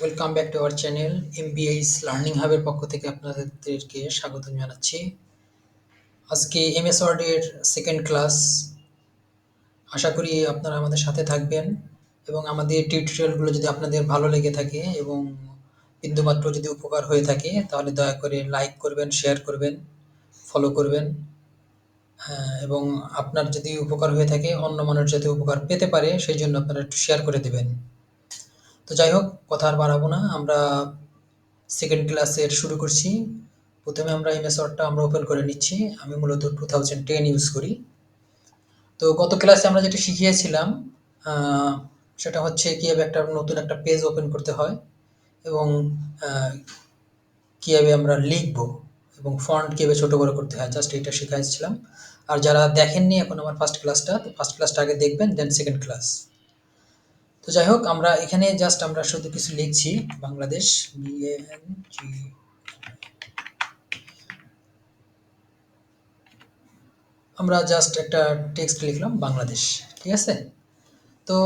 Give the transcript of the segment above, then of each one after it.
Welcome back to our channel এমবিএইস learning হাবের পক্ষ থেকে আপনাদেরকে স্বাগত জানাচ্ছি। আজকে এমএস ওয়ার্ডের সেকেন্ড ক্লাস আশা করি আপনারা আমাদের সাথে থাকবেন এবং আমাদের টিউটোরিয়ালগুলো যদি আপনাদের ভালো লেগে থাকে এবং বিন্দুমাত্র যদি উপকার হয়ে থাকে, তাহলে দয়া করে লাইক করবেন শেয়ার করবেন ফলো করবেন। এবং আপনার যদি উপকার হয়ে থাকে, অন্য মানুষ যাতে উপকার পেতে পারে, সেই জন্য আপনারা একটু শেয়ার করে দেবেন। তো যাই হোক, কথা আর বাড়াবো না। আমরা সেকেন্ড ক্লাসের শুরু করছি। প্রথমে আমরা এমএস ওয়ার্ডটা আমরা ওপেন করে নিচ্ছি। আমি মূলত টু থাউজেন্ড টেন ইউজ করি। তো গত ক্লাসে আমরা যেটা শিখিয়েছিলাম সেটা হচ্ছে কীভাবে একটা নতুন একটা পেজ ওপেন করতে হয় এবং কীভাবে আমরা লিখব এবং ফন্ট কীভাবে ছোটো বড়ো করতে হয়। জাস্ট এটা শিখাইছিলাম। আর যারা দেখেননি এখন আমার ফার্স্ট ক্লাসটা তো ফার্স্ট ক্লাসটা আগে দেখবেন দেন সেকেন্ড ক্লাস তো যাই হোক, আমরা এখানে জাস্ট আমরা শুধু কিছু লিখছি, বাংলাদেশ আমরা জাস্ট একটা টেক্সট লিখলাম, বাংলাদেশ, ঠিক আছে? তো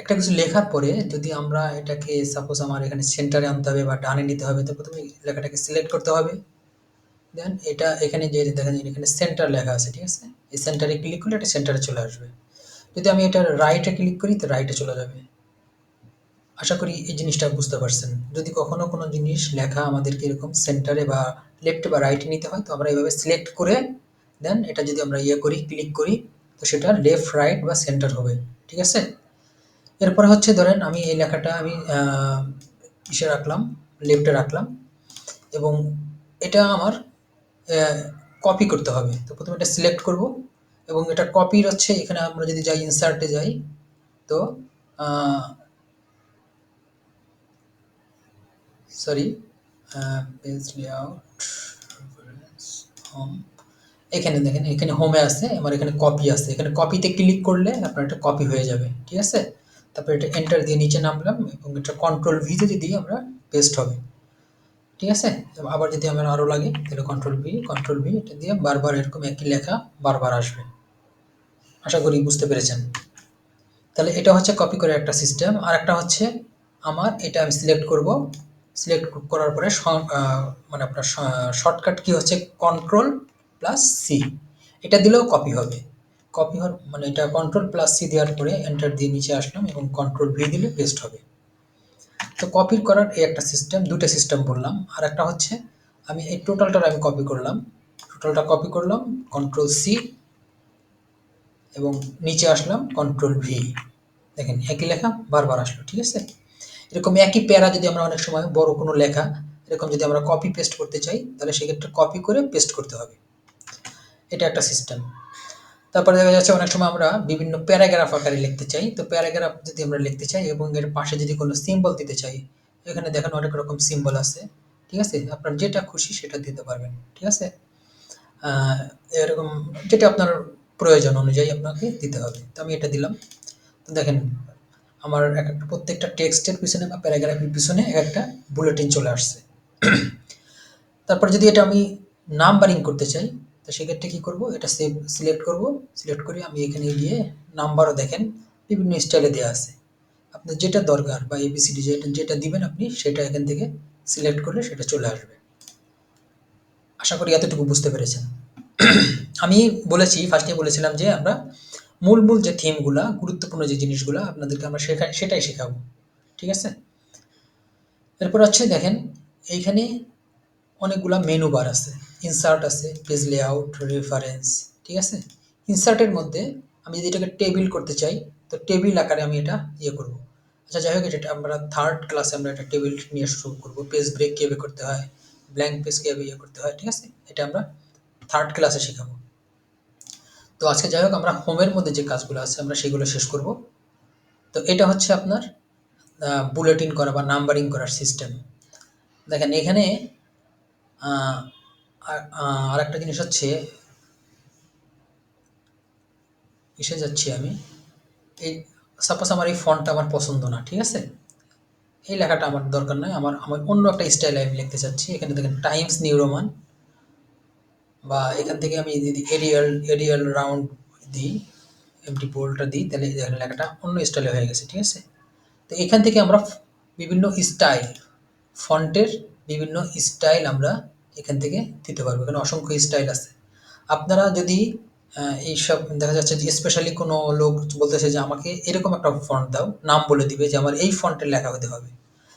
একটা কিছু লেখার পরে যদি আমরা এটাকে সাপোজ আমার এখানে সেন্টারে আনতে হবে বা ডানে নিতে হবে, তো প্রথমে লেখাটাকে সিলেক্ট করতে হবে। দেন এটা এখানে যে দেখেন, এখানে সেন্টার লেখা আছে, ঠিক আছে? এই সেন্টারে ক্লিক করলে এটা সেন্টারে চলে আসবে। যদি আমি এটা রাইটে ক্লিক করি, তো রাইটে চলে যাবে। আশা করি এই জিনিসটা বুঝতে পারছেন। যদি কখনো কোনো জিনিস লেখা আমাদেরকে এরকম সেন্টারে বা লেফটে বা রাইটে নিতে হয়, তো আমরা এইভাবে সিলেক্ট করে দেন এটা যদি আমরা ইয়ে করি ক্লিক করি, তো সেটা লেফট রাইট বা সেন্টার হবে। ঠিক আছে? এরপরে হচ্ছে ধরেন আমি এই লেখাটা আমি ইসে রাখলাম লেফটে রাখলাম, এবং এটা আমার কপি করতে হবে। তো প্রথমে এটা সিলেক্ট করব। এবং এটা কপির হচ্ছে, এখানে আমরা যদি যাই ইনসার্টে যাই, তো সরি হোম এখানে দেখেন, এখানে হোমে আছে আমার এখানে কপি আছে। এখানে কপিতে ক্লিক করলে আপনার এটা কপি হয়ে যাবে, ঠিক আছে? তারপরে এটা এন্টার দিয়ে নিচে নামলাম, এবং এটা কন্ট্রোল ভি যদি আমরা পেস্ট হবে, ঠিক আছে? আবার যদি আমার আরও লাগে, তাহলে কন্ট্রোল ভি কন্ট্রোল ভি এটা দিয়ে বারবার এরকম একই লেখা বারবার আসবে। আশা করি বুঝতে পেরেছেন। তাহলে এটা হচ্ছে কপি করে একটা সিস্টেম আর একটা হচ্ছে আমার, এটা আমি সিলেক্ট করব। সিলেক্ট করার পরে মানে আপনার শর্টকাট কি হচ্ছে? কন্ট্রোল প্লাস সি এটা দিলেও কপি হবে। কপি হওয়ার মানে এটা কন্ট্রোল প্লাস সি দেওয়ার পরে এন্টার দিয়ে নিচে আসলাম এবং কন্ট্রোল ভি দিলে পেস্ট হবে। তো কপি করার এই একটা সিস্টেম দুটো সিস্টেম বললাম। আর একটা হচ্ছে, আমি এই টোটালটা আমি কপি করলাম। টোটালটা কপি করলাম কন্ট্রোল সি এবং নিচে আসলাম কন্ট্রোল ভি দেখেন, একই লেখা, বারবার আসলো, ঠিক আছে? এরকম একই প্যারা যদি আমরা অনেক সময়, বড় কোনো লেখা, এরকম যদি আমরা কপি পেস্ট করতে চাই, তাহলে সেক্ষেত্রে কপি করে পেস্ট করতে হবে। এটা একটা সিস্টেম তারপরে দেখা যাচ্ছে, অনেক সময় আমরা বিভিন্ন প্যারাগ্রাফ আকারে লিখতে চাই। তো প্যারাগ্রাফ যদি আমরা লিখতে চাই এবং এর পাশে যদি কোনো সিম্বল দিতে চাই, এখানে দেখেন অনেক রকম সিম্বল আছে, ঠিক আছে? আপনার যেটা খুশি সেটা দিতে পারবেন, ঠিক আছে? এরকম যেটা আপনার প্রয়োজন অনুযায়ী আপনাকে দিতে হবে। তো আমি এটা দিলাম। তো দেখেন, আমার এক একটা প্রত্যেকটা টেক্সটের পিছনে বা প্যারাগ্রাফের পিছনে এক একটা বুলেটিন চলে আসছে। তারপর যদি এটা আমি নাম্বারিং করতে চাই, তো সেক্ষেত্রে কী করব? এটা সেভ, সিলেক্ট করব। সিলেক্ট করে আমি এখানে গিয়ে নাম্বারও দেখেন, বিভিন্ন স্টাইলে দেওয়া আছে। আপনার যেটা দরকার বা এবিসিডি যেটা যেটা দিবেন আপনি, সেটা এখান থেকে সিলেক্ট করলে সেটা চলে আসবে। আশা করি এতটুকু বুঝতে পেরেছেন। আমি বলেছি ফার্স্টে বলেছিলাম যে আমরা মূল মূল যে থিমগুলা গুরুত্বপূর্ণ যে জিনিসগুলো আপনাদেরকে আমরা শেখা, সেটাই শেখাবো। ঠিক আছে? এরপর হচ্ছে দেখেন, এইখানে অনেকগুলা মেনু বার আছে। ইনসার্ট আছে পেজ লেআউট রেফারেন্স ঠিক আছে? ইনসার্টের মধ্যে আমি যদি এটাকে টেবিল করতে চাই, তো টেবিল আকারে আমি এটা ইয়ে করব। আচ্ছা যাই হোক, এটা আমরা থার্ড ক্লাসে আমরা একটা টেবিল নিয়ে শুরু করব। পেজ ব্রেক কীভাবে করতে হয়? ব্ল্যাঙ্ক পেজ কীভাবে ইয়ে করতে হয়? ঠিক আছে? এটা আমরা থার্ড ক্লাসে শেখাবো। তো আজকে যাই হোক, আমরা হোমের মধ্যে যে কাজগুলো আছে, আমরা সেগুলো শেষ করব। তো এটা হচ্ছে আপনার বুলেটিন করা বা নাম্বারিং করার সিস্টেম দেখেন, এখানে আর আরেকটা জিনিস হচ্ছে, এসে যাচ্ছি আমি। এই সাপোজ আমার এই ফন্টটা আমার পছন্দ না, ঠিক আছে? এই লেখাটা আমার দরকার নয় আমার আমার অন্য একটা স্টাইলে আমি লিখতে চাচ্ছি। এখানে দেখেন টাইমস নিউ রোমান বা এখান থেকে আমি যদি এরিয়াল এরিয়াল রাউন্ড দিই এমটি বোল্ডটা দিই, তাহলে দেখেন লেখাটা অন্য স্টাইলে হয়ে গেছে, ঠিক আছে? তো এখান থেকে আমরা বিভিন্ন স্টাইল ফন্টের বিভিন্ন স্টাইল আমরা এখান থেকে দিতে পারব। এখানে অসংখ্য স্টাইল আছে। আপনারা যদি এইসব দেখা যাচ্ছে যে স্পেশালি কোনো লোক বলতেছে যে আমাকে এরকম একটা ফন্ট দাও, নাম বলে দিবে যে আমার এই ফন্টের লেখা হতে হবে।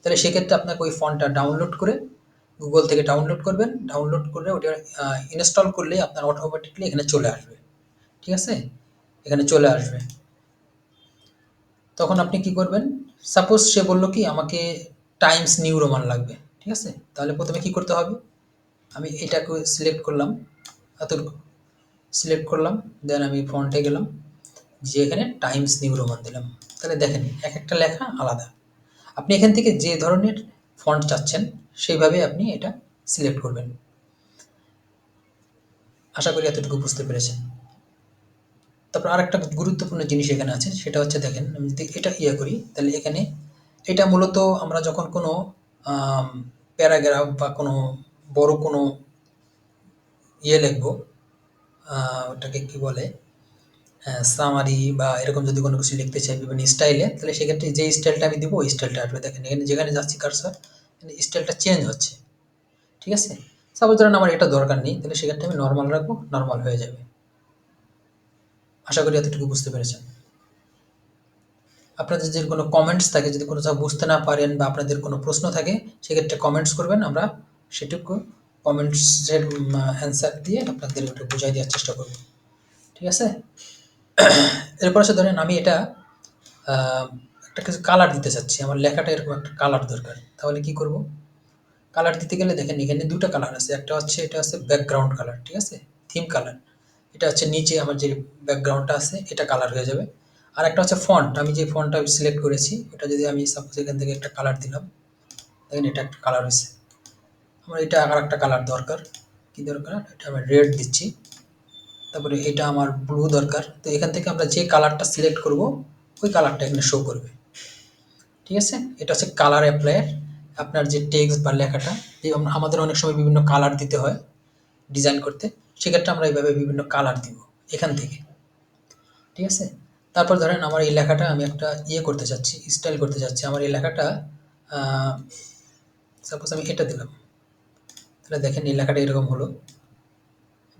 তাহলে সেক্ষেত্রে আপনাকে ওই ফন্টটা ডাউনলোড করে গুগল থেকে ডাউনলোড করবেন। ডাউনলোড করে ওটা ইনস্টল করলেই আপনার অটোমেটিকলি এখানে চলে আসবে। ঠিক আছে? এখানে চলে আসবে। তখন আপনি কি করবেন? সাপোজ সে বলল কি, আমাকে টাইমস নিউ রোমান লাগবে। ঠিক আছে? তাহলে প্রথমে কি করতে হবে? আমি এটাকে সিলেক্ট করলাম। এতটুকু সিলেক্ট করলাম। দেন আমি ফন্টে গেলাম। যে এখানে টাইমস নিউ রোমান দিলাম। তাহলে দেখেন, এক একটা লেখা আলাদা। আপনি এখান থেকে যে ধরনের ফন্ট চাচ্ছেন সেইভাবে আপনি এটা সিলেক্ট করবেন। আশা করি এতটুকু বুঝতে পেরেছেন। তারপর আরেকটা গুরুত্বপূর্ণ জিনিস এখানে আছে, সেটা হচ্ছে দেখেন, আমি যদি এটা ইয়ে করি, তাহলে এখানে এটা মূলত আমরা যখন কোনো প্যারাগ্রাফ বা কোনো বড় কোনো ইয়ে লিখব ওটাকে কি বলে সামারি বা এরকম যদি কোনো কিছু লিখতে চাই বিভিন্ন স্টাইলে তাহলে সেক্ষেত্রে যে স্টাইলটা আমি দিব, ওই স্টাইলটা আসবে। দেখেন, এখানে যেখানে যাচ্ছি কারসার স্টাইলটা চেঞ্জ হচ্ছে। ঠিক আছে? সাপোজ ধরেন আমার এটা দরকার নেই, তাহলে সেক্ষেত্রে আমি নর্মাল রাখব নর্মাল হয়ে যাবে। আশা করি এতটুকু বুঝতে পেরেছেন। আপনাদের যদি কোনো কমেন্টস থাকে, যদি কোনো বুঝতে না পারেন বা আপনাদের কোনো প্রশ্ন থাকে, সেক্ষেত্রে কমেন্টস করবেন, আমরা সেটুকু কমেন্টসের অ্যান্সার দিয়ে আপনাদের ওটা বুঝাই দেওয়ার চেষ্টা করব। ঠিক আছে? এরপর আছে ধরেন আমি এটা একটা কিছু কালার দিতে চাচ্ছি, আমার লেখাটা এরকম একটা কালার দরকার। তাহলে কি করব? কালার দিতে গেলে দেখেন এখানে দুটো কালার আছে, একটা হচ্ছে, এটা হচ্ছে ব্যাকগ্রাউন্ড কালার ঠিক আছে? থিম কালার এটা হচ্ছে নিচে আমার যে ব্যাকগ্রাউন্ডটা আছে, এটা কালার হয়ে যাবে। আর একটা হচ্ছে ফন্ট আমি যে ফন্টটা সিলেক্ট করেছি, ওটা যদি আমি সাপোজ এখান থেকে একটা কালার দিলাম, দেখেন এটা একটা কালার হয়েছে। আমার এটা আর একটা কালার দরকার। কি দরকার? এটা আমি রেড দিচ্ছি। তারপরে এটা আমার ব্লু দরকার। তো এখান থেকে আমরা যে কালারটা সিলেক্ট করব, ওই কালারটা এখানে শো করবে। ঠিক আছে? এটা হচ্ছে কালার অ্যাপ্লায়ার আপনার যে টেক্সট বা লেখাটা আমাদের অনেক সময় বিভিন্ন কালার দিতে হয় ডিজাইন করতে। সেক্ষেত্রে আমরা এইভাবে বিভিন্ন কালার দিব এখান থেকে। ঠিক আছে? তারপর ধরেন আমার এই লেখাটা আমি একটা ইয়ে করতে চাচ্ছি স্টাইল করতে চাচ্ছি। আমার এই লেখাটা সাপোজ আমি এটা দিলাম। তাহলে দেখেন এই লেখাটা এরকম হলো।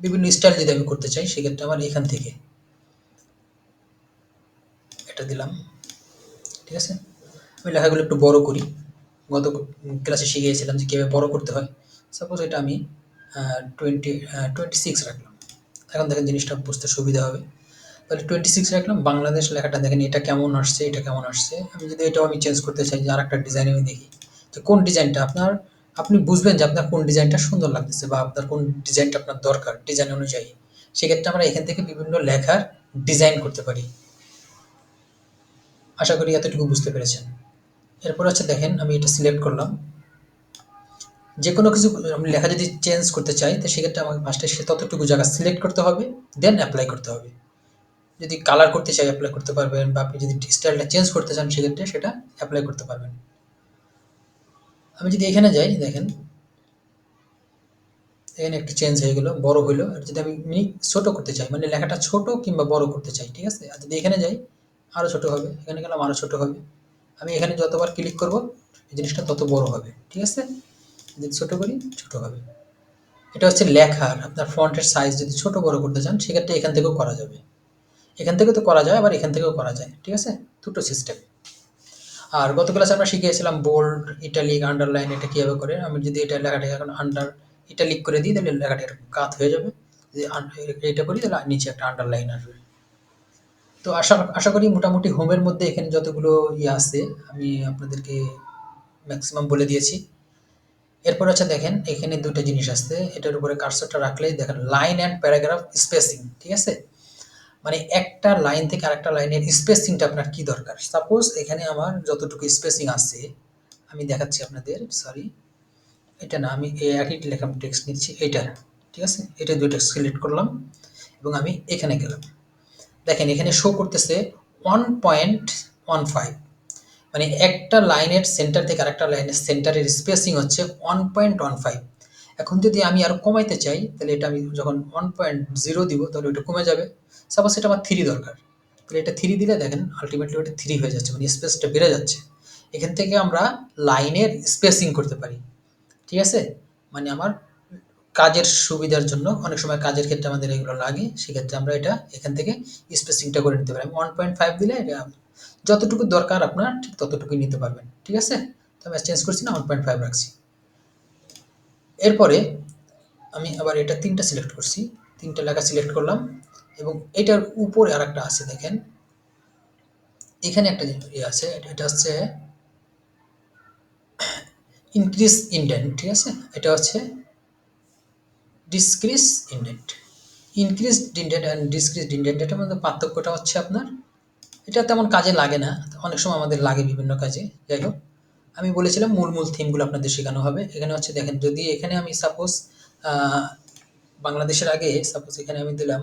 বিভিন্ন স্টাইল যদি আমি করতে চাই, সেক্ষেত্রে আমার এখান থেকে এটা দিলাম। ঠিক আছে? আমি লেখাগুলো একটু বড় করি। গত ক্লাসে শিখিয়েছিলাম যে কীভাবে বড় করতে হয়। সাপোজ এটা আমি টোয়েন্টি টোয়েন্টি সিক্স রাখলাম। এখন দেখেন জিনিসটা বুঝতে সুবিধা হবে। তাহলে টোয়েন্টি সিক্স রাখলাম, বাংলাদেশ লেখাটা দেখেন এটা কেমন আসছে, এটা কেমন আসছে। আমি যদি এটাও আমি চেঞ্জ করতে চাই যে আর একটা ডিজাইন আমি দেখি। যে কোন ডিজাইনটা আপনার, আপনি বুঝবেন যে আপনার কোন ডিজাইনটা সুন্দর লাগতেছে বা আপনার কোন ডিজাইনটা আপনার দরকার ডিজাইন অনুযায়ী। সেক্ষেত্রে আমরা এখান থেকে বিভিন্ন লেখার ডিজাইন করতে পারি। আশা করি এতটুকু বুঝতে পেরেছেন। এরপর হচ্ছে দেখেন, আমি এটা সিলেক্ট করলাম। যে কোনো কিছু আমি লেখা যদি চেঞ্জ করতে চাই, তো সেক্ষেত্রে আমাকে ফার্স্টে সে ততটুকু জায়গা সিলেক্ট করতে হবে দেন অ্যাপ্লাই করতে হবে। যদি কালার করতে চাই অ্যাপ্লাই করতে পারবেন, বা আপনি যদি স্টাইলটা চেঞ্জ করতে চান, সেক্ষেত্রে সেটা অ্যাপ্লাই করতে পারবেন। আমি যদি এখানে যাই, দেখেন, এখানে একটু চেঞ্জ হয়ে গেলো, বড় হইল। আর যদি আমি ছোট করতে চাই মানে লেখাটা ছোট কিংবা বড় করতে চাই, ঠিক আছে? আর যদি এখানে যাই আরও ছোট হবে, এখানে গেলাম আরও ছোট হবে। আমি এখানে যতবার ক্লিক করব, এই জিনিসটা তত বড় হবে, ঠিক আছে? যদি ছোট করি, ছোট হবে। এটা হচ্ছে লেখার আপনার ফন্টের সাইজ যদি ছোট বড় করতে চান, সেক্ষেত্রে এখান থেকেও করা যাবে। এখান থেকে তো করা যায়, আবার এখান থেকেও করা যায়, ঠিক আছে? দুটো সিস্টেম আর গত ক্লাসে আমরা শিখিয়েছিলাম বোল্ড ইটালিক আন্ডারলাইন এটা কীভাবে করে। আমি যদি এটা লেখাটাকে এখন আন্ডার ইটালিক করে দিই, তাহলে লেখাটা কাত হয়ে যাবে। যদি এটা করি, তাহলে নিচে একটা আন্ডারলাইন আসবে। তো আশা আশা করি মোটামুটি হোমের মধ্যে এখানে যতগুলো ইয়ে আছে, আমি আপনাদেরকে ম্যাক্সিমাম বলে দিয়েছি। এরপর হচ্ছে দেখেন, এখানে দুটো জিনিস আছে এটার উপরে কার্সরটা রাখলেই দেখেন লাইন অ্যান্ড প্যারাগ্রাফ স্পেসিং ঠিক আছে? মানে একটা লাইন থেকে আরেকটা লাইনের স্পেসিংটা আপনার কি দরকার? সাপোজ এখানে আমার যতটুকু স্পেসিং আছে, আমি দেখাচ্ছি আপনাদের সরি এটা না, আমি এই একই লেখা টেক্সট নিচ্ছি, এইটা, ঠিক আছে? এটা দুইটা সিলেক্ট করলাম এবং আমি এখানে গেলাম। দেখেন, এখানে শো করতেছে ওয়ান পয়েন্ট ওয়ান ফাইভ মানে একটা লাইনের সেন্টার থেকে আরেকটা লাইনের সেন্টারের স্পেসিং হচ্ছে ওয়ান পয়েন্ট ওয়ান ফাইভ এখন যদি আমি আরও কমাইতে চাই, তাহলে এটা আমি যখন ওয়ান পয়েন্ট জিরো দিব, তাহলে ওটা কমে যাবে। সাপোজ এটা আমার থ্রি দরকার। তাহলে এটা থ্রি দিলে দেখেন আলটিমেটলি ওটা থ্রি হয়ে যাচ্ছে মানে স্পেসটা বেড়ে যাচ্ছে। এখান থেকে আমরা লাইনের স্পেসিং করতে পারি। ঠিক আছে? মানে আমার কাজের সুবিধার জন্য অনেক সময় কাজের ক্ষেত্রে আমাদের এগুলো লাগে, সেক্ষেত্রে আমরা এটা এখান থেকে স্পেসিংটা করে নিতে পারি। ওয়ান পয়েন্ট ফাইভ দিলে এটা যতটুকু দরকার আপনার, ঠিক ততটুকুই নিতে পারবেন, ঠিক আছে? তো আমি চেঞ্জ করছি না ওয়ান পয়েন্ট ফাইভ রাখছি। এরপরে আমি আবার এটা তিনটা সিলেক্ট করছি, তিনটা লেখা সিলেক্ট করলাম এবং এটার উপরে আর একটা আছে দেখেন। এখানে একটা ইয়ে আছে, এটা হচ্ছে ইনক্রিজ ইন্ডেন্ট ঠিক আছে? এটা হচ্ছে decrease indent increase indent and decrease indent এটার মধ্যে পার্থক্যটা হচ্ছে আপনার, এটা তেমন কাজে লাগে না, অনেক সময় আমাদের লাগে বিভিন্ন কাজে, যাই হোক। আমি বলেছিলাম মূল মূল থিমগুলো আপনাদের শেখানো হবে, এখানে হচ্ছে দেখেন, যদি এখানে আমি সাপোজ বাংলাদেশের আগে সাপোজ এখানে আমি দিলাম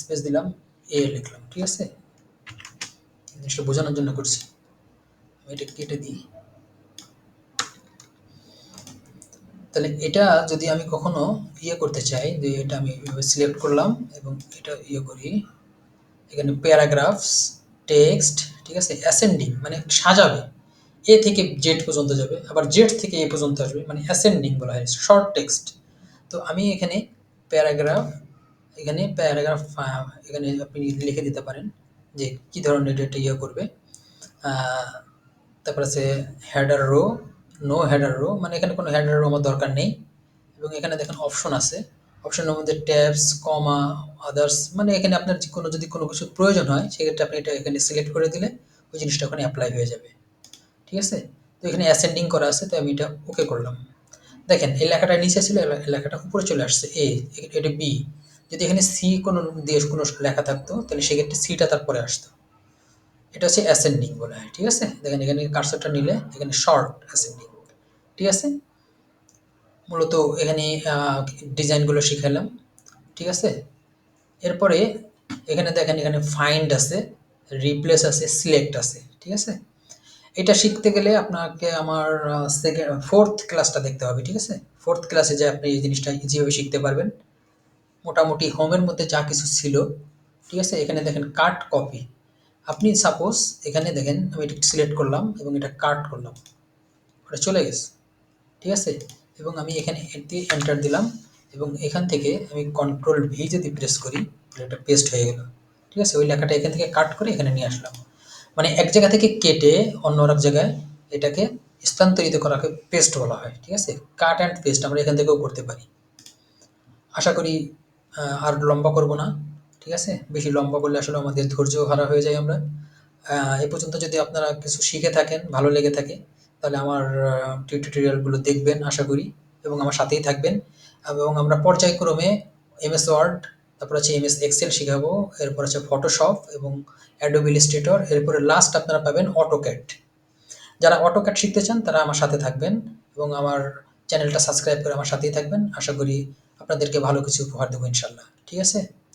স্পেস দিলাম এ লিখলাম, ঠিক আছে? জিনিসটা বোঝানোর জন্য করছি। আমি এটা কেটে দিই। তাহলে এটা যদি আমি কখনো ইয়ে করতে চাই, যে এটা আমি সিলেক্ট করলাম এবং এটা ইয়ে করি, এখানে প্যারাগ্রাফস টেক্সট ঠিক আছে অ্যাসেন্ডিং মানে সাজাবে। এ থেকে জেড পর্যন্ত যাবে, আবার জেড থেকে এ পর্যন্ত আসবে মানে অ্যাসেন্ডিং বলা হয় শর্ট টেক্সট তো আমি এখানে প্যারাগ্রাফ এখানে প্যারাগ্রাফ এখানে আপনি লিখে দিতে পারেন যে কী ধরনের এটা ইয়ে করবে। তারপর আছে header row no header row মানে এখানে কোনো হেডার রো আমার দরকার নেই। এবং এখানে দেখেন অপশন আছে। অপশনের মধ্যে ট্যাবস কমা আদার্স মানে এখানে আপনার কোনো, যদি কোনো কিছু প্রয়োজন হয়, সেক্ষেত্রে আপনি এটা এখানে সিলেক্ট করে দিলে ওই জিনিসটা ওখানে অ্যাপ্লাই হয়ে যাবে। ঠিক আছে? তো এখানে অ্যাসেন্ডিং করা আছে, তো আমি এটা ওকে করলাম। দেখেন, এই লেখাটা নিচে ছিল লেখাটা উপরে চলে আসছে। এ এটা বি যদি এখানে সি কোনো, দিয়ে কোনো লেখা থাকতো, তাহলে সেক্ষেত্রে সিটা তারপরে আসতো। এটা হচ্ছে অ্যাসেন্ডিং বলা হয়, ঠিক আছে? দেখেন এখানে কার্সরটা নিলে এখানে শর্ট অ্যাসেন্ডিং ঠিক আছে? মূলত এখানে ডিজাইনগুলো শিখালাম, ঠিক আছে? এরপরে এখানে দেখেন এখানে ফাইন্ড আছে রিপ্লেস আছে সিলেক্ট আছে, ঠিক আছে? এটা শিখতে গেলে আপনাকে আমার সেকেন্ড ফোর্থ ক্লাসটা দেখতে হবে, ঠিক আছে? ফোর্থ ক্লাসে যে আপনি এই জিনিসটা ইজিভাবে শিখতে পারবেন, মোটামুটি হোমের মধ্যে যা কিছু ছিল, ঠিক আছে? এখানে দেখেন কাট কপি আপনি সাপোজ এখানে দেখেন, আমি এটা সিলেক্ট করলাম এবং এটা কাট করলাম। ওটা চলে গেছে, ঠিক আছে? এবং আমি এখানে দিয়ে এন্টার দিলাম এবং এখান থেকে আমি কন্ট্রোল ভি যদি প্রেস করি এটা পেস্ট হয়ে গেল, ঠিক আছে? ওই লেখাটা এখান থেকে কাট করে এখানে নিয়ে আসলাম। মানে এক জায়গা থেকে কেটে অন্য এক জায়গায় এটাকে স্থানান্তরিত করাকে পেস্ট বলা হয়, ঠিক আছে? কাট অ্যান্ড পেস্ট আমরা এখান থেকেও করতে পারি। আশা করি আর লম্বা করব না। ঠিক আছে? বেশি লম্বা করলে আসলে আমাদের ধৈর্য হারা হয়ে যায় আমরা। এ পর্যন্ত যদি আপনারা কিছু শিখে থাকেন, ভালো লেগে থাকে, তাহলে আমার টিউটোরিয়ালগুলো দেখবেন, আশা করি, এবং আমার সাথেই থাকবেন। এবং আমরা পর্যায়ক্রমে এমএস ওয়ার্ড তারপর হচ্ছে এমএস এক্সেল শেখাবো, এরপর হচ্ছে ফটোশপ এবং অ্যাডোবি ইলাস্ট্রেটর এরপরে লাস্ট আপনারা পাবেন অটোক্যাট যারা অটোক্যাট শিখতে চান, তারা আমার সাথে থাকবেন, এবং আমার চ্যানেলটা সাবস্ক্রাইব করে আমার সাথেই থাকবেন। আশা করি আপনাদেরকে ভালো কিছু উপহার দেবো ইনশাল্লাহ ঠিক আছে?